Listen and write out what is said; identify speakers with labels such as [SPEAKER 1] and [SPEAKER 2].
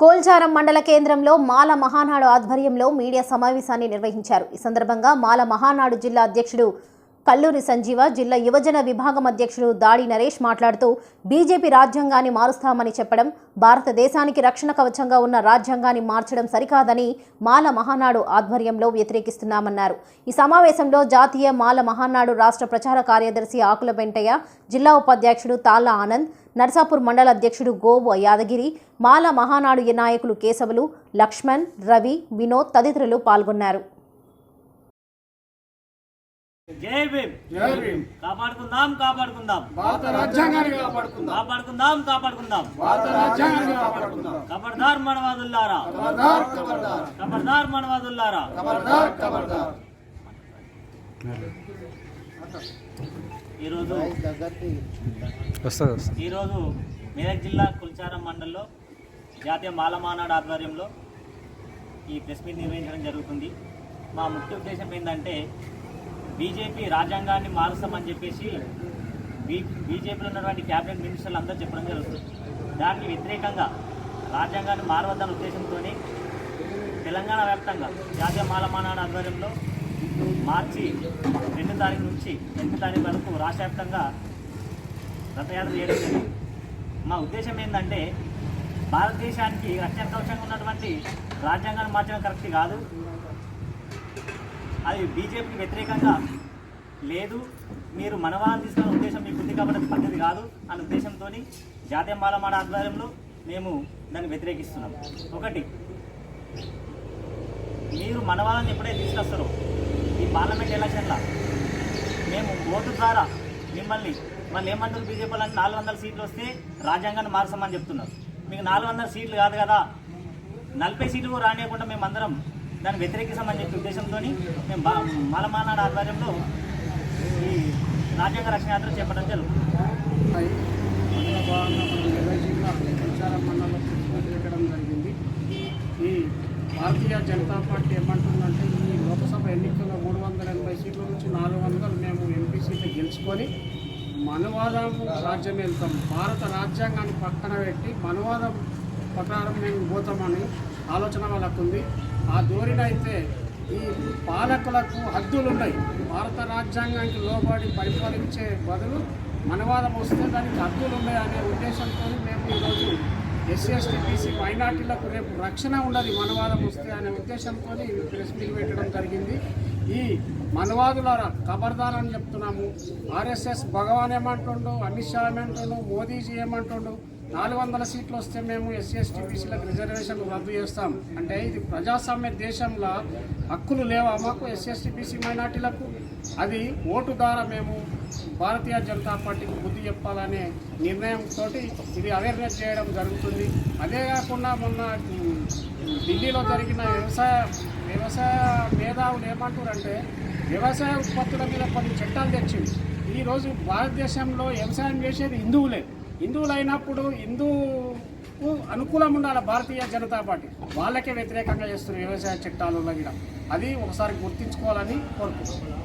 [SPEAKER 1] కోల్చారం మండల కేంద్రంలో మాల మహానాడు ఆధ్వర్యంలో మీడియా సమావేశాన్ని నిర్వహించారు. ఈ సందర్భంగా మాల మహానాడు జిల్లా అధ్యక్షుడు కల్లూరి సంజీవ జిల్లా యువజన విభాగం అధ్యక్షుడు దాడి నరేష్ మాట్లాడుతూ బీజేపీ రాజ్యాంగాన్ని మారుస్తామని చెప్పడం భారతదేశానికి రక్షణ కవచంగా ఉన్న రాజ్యాంగాన్ని మార్చడం సరికాదని మాల మహానాడు ఆధ్వర్యంలో వ్యతిరేకిస్తున్నామన్నారు. ఈ సమావేశంలో జాతీయ మాల మహానాడు రాష్ట్ర ప్రచార కార్యదర్శి ఆకుల వెంటయ్య జిల్లా ఉపాధ్యక్షుడు తాళ్ళ ఆనంద్ నర్సాపూర్ మండల అధ్యక్షుడు గోవు యాదగిరి మాల మహానాడు నాయకులు కేశవులు లక్ష్మణ్ రవి వినోద్ తదితరులు పాల్గొన్నారు.
[SPEAKER 2] జై భీమ్.
[SPEAKER 3] జై భీమ్.
[SPEAKER 2] కాపాడుకుందాం కాపాడుకుందాం.
[SPEAKER 3] భారత రాజ్యాంగాన్ని కాపాడుకుందాం.
[SPEAKER 2] కాపాడుకుందాం కాపాడుకుందాం.
[SPEAKER 3] భారత రాజ్యాంగాన్ని కాపాడుకుందాం.
[SPEAKER 2] ఖబర్దార్ మనవాదుల్లారా.
[SPEAKER 3] ఖబర్దార్ ఖబర్దార్
[SPEAKER 2] ఖబర్దార్ మనవాదుల్లారా.
[SPEAKER 3] ఖబర్దార్ ఖబర్దార్
[SPEAKER 2] ఈరోజు ఈరోజు మెదక్ జిల్లా కుల్చారం మండలంలో జాతీయ మాల మానాడు ఆధ్వర్యంలో ఈ ప్రెస్ మీట్ నిర్వహించడం జరుగుతుంది. మా ముఖ్య ఉద్దేశం ఏంటంటే బీజేపీ రాజ్యాంగాన్ని మారుస్తామని చెప్పేసి బీ బీజేపీలో ఉన్నటువంటి క్యాబినెట్ మినిస్టర్లు అందరూ చెప్పడం జరుగుతుంది. దానికి వ్యతిరేకంగా రాజ్యాంగాన్ని మారవద్దన్న ఉద్దేశంతో తెలంగాణ వ్యాప్తంగా జాతీయ మాలమానాడు ఆధ్వర్యంలో మార్చి రెండు తారీఖు నుంచి ఎనిమిది తారీఖు వరకు రాష్ట్ర వ్యాప్తంగా రథయాత్ర చేయడం జరిగింది. మా ఉద్దేశం ఏంటంటే భారతదేశానికి రక్షణ కవచంగా ఉన్నటువంటి రాజ్యాంగాన్ని మార్చడం కరెక్ట్ కాదు. అది బీజేపీకి వ్యతిరేకంగా లేదు. మీరు మనవాళ్ళని తీసుకున్న ఉద్దేశం మీకు ఉంది కాబట్టి పద్ధతి కాదు అనే ఉద్దేశంతో జాతీయ మాలమాడ ఆధ్వర్యంలో మేము దాన్ని వ్యతిరేకిస్తున్నాం. ఒకటి మీరు మనవాళ్ళని ఎప్పుడైతే తీసుకొస్తారో ఈ పార్లమెంట్ ఎలక్షన్లో మేము ఓటు ద్వారా మిమ్మల్ని వాళ్ళు ఏమంటారు బీజేపీ వాళ్ళని? నాలుగు వందల సీట్లు వస్తే రాజ్యాంగాన్ని మార్చమని చెప్తున్నారు. మీకు నాలుగు వందల సీట్లు కాదు కదా. నలభై సీట్లు కూడా రానియకుండా మేము అందరం దాన్ని వ్యతిరేకిస్తామని చెప్పి ఉద్దేశంతో మేము బా- మాలమానాడు ఆధ్వర్యంలో ఈ రాజ్యాంగ రక్షణ యాత్ర చేపట్టడం జరుగుతుంది.
[SPEAKER 3] ప్రచారం జరిగింది ఈ భారతీయ జనతా పార్టీ ఏమంటుందంటే ఈ లోక్సభ ఎన్నికల్లో మూడు వందల ఎనభై సీట్ల నుంచి నాలుగు వందలు మేము ఎంపీ సీట్లు గెలుచుకొని మనవాదం రాజ్యం వెళ్తాం. భారత రాజ్యాంగాన్ని పక్కన పెట్టి మనవాదం ప్రకారం మేము పోతామని ఆలోచన వాళ్ళకు ఉంది. ఆ ధోరణి ఈ పాలకులకు హద్దులు ఉన్నాయి. భారత రాజ్యాంగానికి లోబడి పరిపాలించే బదులు మనవాదం వస్తే దానికి హద్దులు ఉన్నాయి అనే ఉద్దేశంతో మేము ఈరోజు ఎస్సీ ఎస్టీ బీసీ మైనార్టీలకు రేపు రక్షణ ఉండదు మనవాదం వస్తే అనే ఉద్దేశంతో ఈ ప్రెస్ మీట్ పెట్టడం జరిగింది. ఈ మనవాదుల ఖబర్దార్ అని చెప్తున్నాము. ఆర్ఎస్ఎస్ భగవాన్ ఏమంటుండు? అమిత్ షా ఏమంటుండు? మోదీజీ ఏమంటుండు? నాలుగు వందల సీట్లు వస్తే మేము ఎస్సీ ఎస్టీ బీసీలకు రిజర్వేషన్లు రద్దు చేస్తాం. అంటే ఇది ప్రజాస్వామ్య దేశంలో హక్కులు లేవా? మాకు ఎస్సీ ఎస్టీ బీసీ మైనార్టీలకు అది ఓటు ద్వారా మేము భారతీయ జనతా పార్టీకి బుద్ధి చెప్పాలనే నిర్ణయంతో ఇది అవేర్నెస్ చేయడం జరుగుతుంది. అదే కాకుండా మొన్న ఢిల్లీలో జరిగిన వ్యవసాయ వ్యవసాయ మేధావులు ఏమంటారంటే వ్యవసాయ ఉత్పత్తుల మీద కొన్ని చట్టాలు తెచ్చింది. ఈరోజు భారతదేశంలో వ్యవసాయం చేసేది హిందువులే. హిందువులు అయినప్పుడు హిందువుకు అనుకూలం ఉండాలి భారతీయ జనతా పార్టీ. వాళ్ళకే వ్యతిరేకంగా చేస్తున్న వ్యవసాయ చట్టాలు కూడా అది ఒకసారి గుర్తించుకోవాలని కోరుకుంటున్నాను.